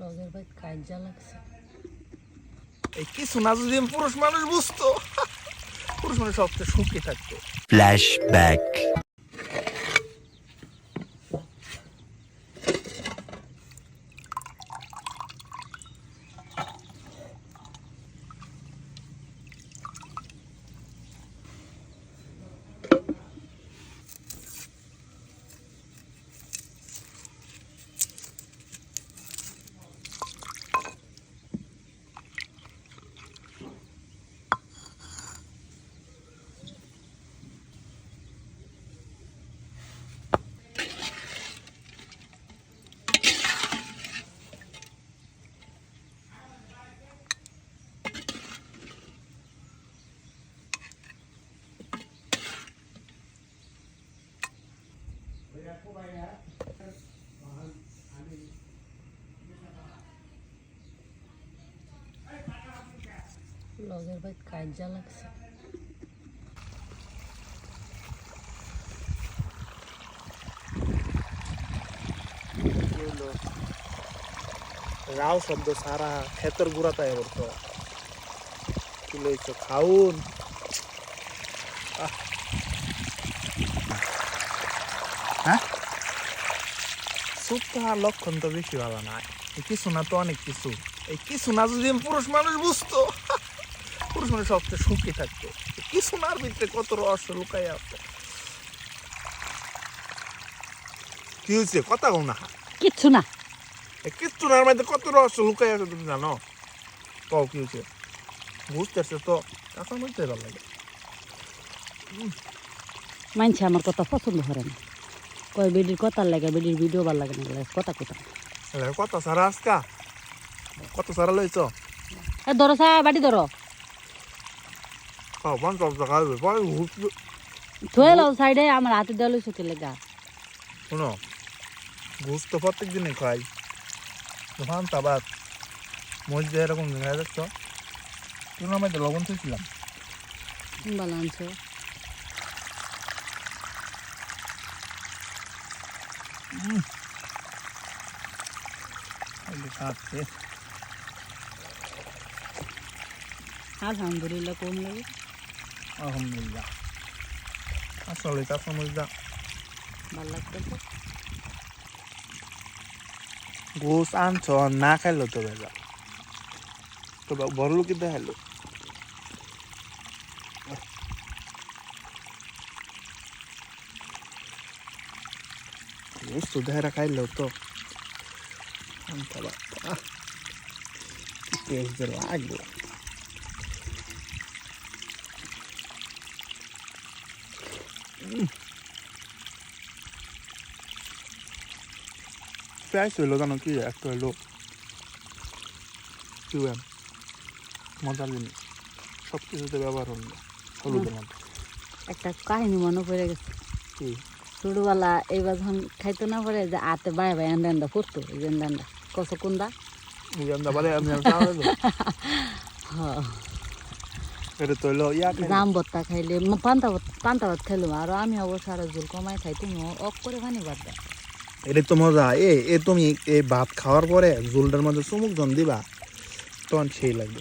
লগের ভাই কাজা লাগছে। এই কিছু না যদি পুরুষ মানুষ বুঝতো। পুরুষ মানুষ সবচেয়ে সুখী থাকতো। Flashback. লগের ভাই কাজা লাগছে। রাও শব্দ সারা ক্ষেতের গুড়াতে বলতো কি লইছো, খাউন? হ্যাঁ? লক্ষণ তো বেশি ভালো না কিছু না তো অনেক কিছু। এই কিছু না যদি পুরুষ মানুষ বুঝতো। পুরুষ মানুষ সবচেয়ে সুখী থাকতো। কিছু নার ভিতরে কত রহস্য লুকাই আছে। কি হয়েছে কথা কও না। কিচ্ছু না। কিচ্ছু না মধ্যে কত রহস্য লুকাই আছে তুমি জানো? কও কি হয়েছে বুঝতে বুঝতেছে তো? কাঁচা মধ্যে ভালো লাগে। মানছে আমার কথা পছন্দ করে না। কয় বেডির কথা লাগে বেডির ভিডিও ভালো লাগে না কথা কথা কত সারা আজকা? কত সারা লইছ? এ ধরো সা বাড়ি ধরো। খাও পঞ্চাশ টাকা হবে পরে ঘুরতে থয়ে লাও সাইডে আমার হাতে দেওয়া লইছো কে লেগা শোনো ঘুষ তো প্রত্যেক দিনই খাই। দোকান তাবাদ মসজিদে এরকম দেখা যাচ্ছ তুমি আমাদের লবণ থেকেছিলাম ভালো আনছো। আলহামদুলিল্লাহ কোন লাগে। আলহামদুলিল্লাহ আসলে কাঁচা মরিচা ভালো লাগতেছে ঘুষ আনছ না খাইলো তো বেজা। তো বড় লোকই দেখাইলো ঘুষ তো দেখা খাইলো তো। আনতে পারত টেস্ট যে লাগল প্রাইস হইল জানো কি একটা হইল কিউএম মজার জিনিস সব কিছুতে ব্যবহার হলো হলুদের মধ্যে একটা কাহিনী মনে পড়ে গেছে কি ছোটবেলা এইবার যখন খাইতে না পারে যে আতে বাই বাই আন্দা আন্দা ফুটতো এই যে আন্দা আন্দা কত কুন্দা উগান্দা বারে আমি হলো হ্যাঁ এটা তো হইল ইয়া জাম ভত্তা খাইলে পান্তা ভাত পান্তা ভাত খাইলো আর আমি অবশ্য আর জোল কমাই খাই তুমি অফ করে পানি বাদ দেয় এটা তো মজা এ এ তুমি এই ভাত খাওয়ার পরে ঝোলটার মধ্যে চুমুক জন দিবা তখন সেই লাগবে